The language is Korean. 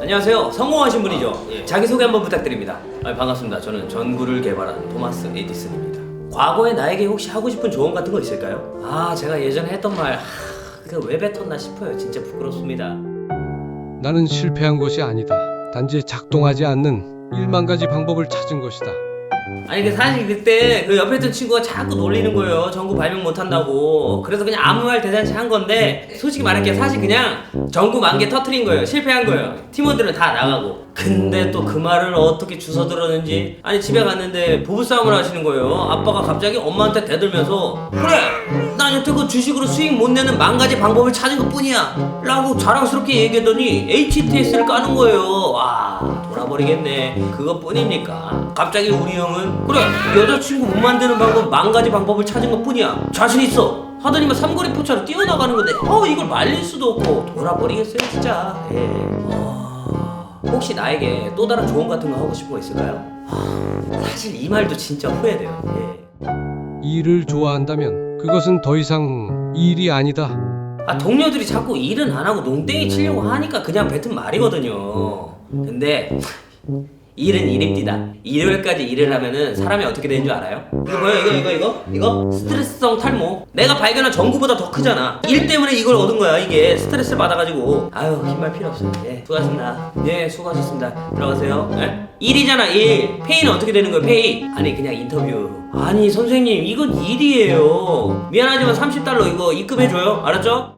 안녕하세요. 성공하신 분이죠. 예, 자기소개 한번 부탁드립니다. 아, 반갑습니다. 저는 전구를 개발한 토마스 에디슨입니다. 과거에 나에게 혹시 하고 싶은 조언 같은 거 있을까요? 아, 제가 예전에 했던 말, 그왜 뱉었나 싶어요. 진짜 부끄럽습니다. 나는 실패한 것이 아니다. 단지 작동하지 않는 일만 가지 방법을 찾은 것이다. 아니 그 사실 그때 그 옆에 있던 친구가 자꾸 놀리는 거예요. 전구 발명 못 한다고. 그래서 그냥 아무 말 대잔치 한 건데 솔직히 말할게 사실 그냥 전구 만개 터트린 거예요. 실패한 거예요. 팀원들은 다 나가고. 근데 또 그 말을 어떻게 주워 들었는지 아니 집에 갔는데 부부싸움을 하시는 거예요. 아빠가 갑자기 엄마한테 대들면서 그래 난 여태껏 주식으로 수익 못 내는 만 가지 방법을 찾은 것 뿐이야 라고 자랑스럽게 얘기하더니 HTS를 까는 거예요. 와 돌아버리겠네. 그것뿐입니까? 갑자기 우리 형은 그래 여자친구 못 만드는 방법 만 가지 방법을 찾은 것 뿐이야. 자신 있어. 하더니만 삼거리 포차로 뛰어나가는 건데 어 이걸 말릴 수도 없고 돌아버리겠어요 진짜. 예. 어... 혹시 나에게 또 다른 조언 같은 거 하고 싶은 거 있을까요? 하, 사실 이 말도 진짜 후회돼요. 예. 일을 좋아한다면 그것은 더 이상 일이 아니다. 아 동료들이 자꾸 일은 안 하고 농땡이 치려고 하니까 그냥 뱉은 말이거든요. 근데 일은 일입니다. 일요일까지 일을 하면은 사람이 어떻게 되는 줄 알아요? 이거 뭐야 이거 이거 이거 이거 스트레스성 탈모. 내가 발견한 전구보다 더 크잖아. 일 때문에 이걸 얻은 거야 이게 스트레스를 받아가지고. 아유 긴말 필요 없어요. 예 수고하셨습니다. 예 수고하셨습니다. 들어가세요. 예? 일이잖아 일. 페이는 어떻게 되는 거예요 페이? 아니 그냥 인터뷰. 아니 선생님 이건 일이에요. 미안하지만 30달러 이거 입금해줘요. 알았죠?